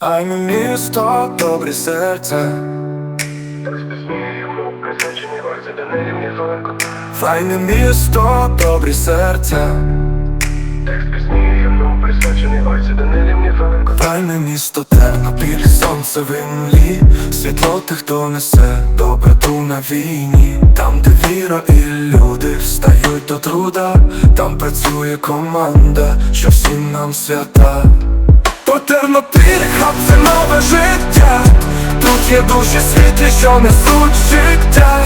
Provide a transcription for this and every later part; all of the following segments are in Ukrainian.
Файне місто, добрі серця, файне місто, добрі серця, файне місто, Тернопіль, сонце в імлі, світло тих, хто несе доброту на війні, там, де віра і люди встають до труда, там працює команда, що всім нам свята. Тернопіль, хаб це нове життя. Тут є душі світлі, що несуть життя.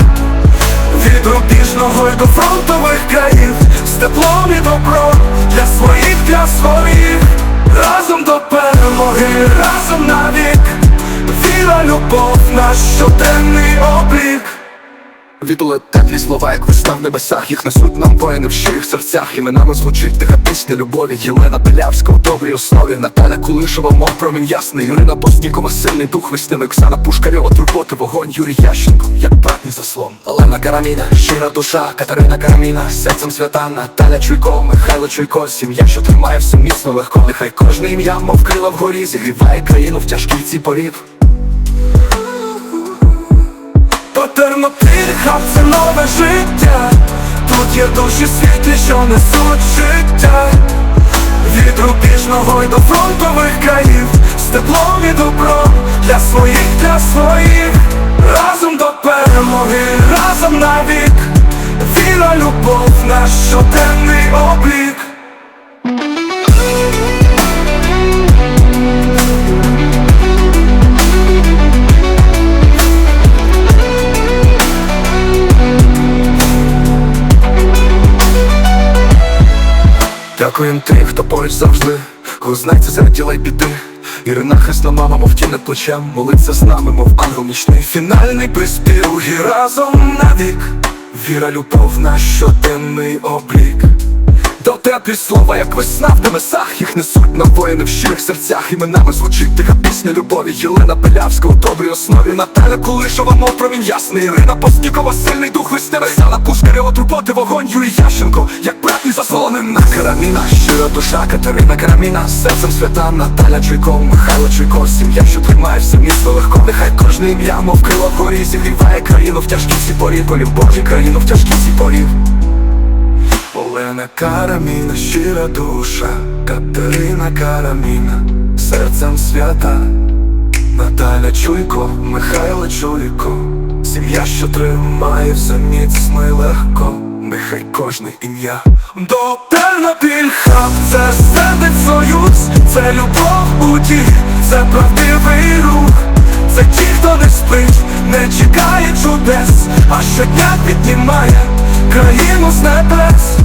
Від рубіжного й до фронтових країв. З теплом і добром для своїх, для своїх. Разом до перемоги, разом навік. Віра, любов, наш щоденний облік Відули теплі слова, як весна в небесах Їх несуть нам воїни в щирих серцях. Іменами звучить тиха пісня любові. Єлена Белявська у добрій основі. Наталя Кулишова, мов промінь ясний. Ірина Поснікова, сильний дух весняний Оксана Пушкарьова, турботи, вогонь, Юрій Ященко Як братній заслон. Олена Караміна, щира душа, Катерина Караміна Серцем свята, Наталя Чуйко, Михайло Чуйко. Сім'я, що тримає все міцно легко. Нехай кожне ім'я, мов крила вгорі Зігріває країну в тяжкій ці порів хаб це нове життя. Тут є душі світлі, що несуть життя. Від рубіжного й до фронтових країв. З теплом і добром для своїх, для своїх. Разом до перемоги, разом навік. Віра, любов, наш щоденний облік Дякуєм тим, хто поруч завжди, коли знається серед діла й біди. Ірина хресна мама, мов тіне плечем, молиться з нами, мов ангел нічний. Фінальний приспів і разом навік. Віра, любов, наш щоденний облік. До теплі слова, як весна в небесах. Їх несуть на воїни в щирих серцях. Іменами звучить тиха пісня любові. Єлена Белявська у добрій основі. Наталя Кулишова, мов промінь ясний. Ірина Поснікова, сильний дух весняний Сана Пушкарєва, турботи, вогонь, Юрій Ященко Як брат мій заслоним на караміна Щира душа, Катерина Караміна Серцем свята, Наталя Чуйко, Михайло Чуйко Сім'я, що тримає все місто легко. Нехай кожне ім'я, мов крило вгорі Зігріває країну в тяжкій ці порі. Полів Божий країну в тяжкій ці порі. Олена Караміна, щира душа, Катерина Караміна, серцем свята, Наталя Чуйко, Михайло Чуйко, сім'я, що тримає все міцно і легко, нехай кожне ім'я. До Тернопіль це сердець союз, це любов у ті, це правдивий рух, це ті, хто не спить, не чекає чудес, а щодня піднімає країну з небес.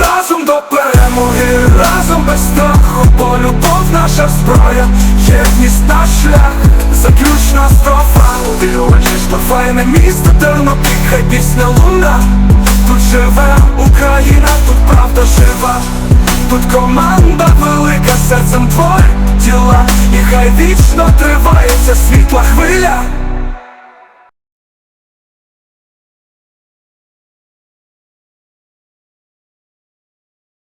Разом до перемоги, разом без страху, бо любов наша зброя, єдність наш шлях, заключна строфа, ти очиш то файне місто, Тернопіль, хай пісня луна, тут живе Україна, тут правда жива, тут команда велика, серцем твої діла, і хай вічно тривається світла хвиля.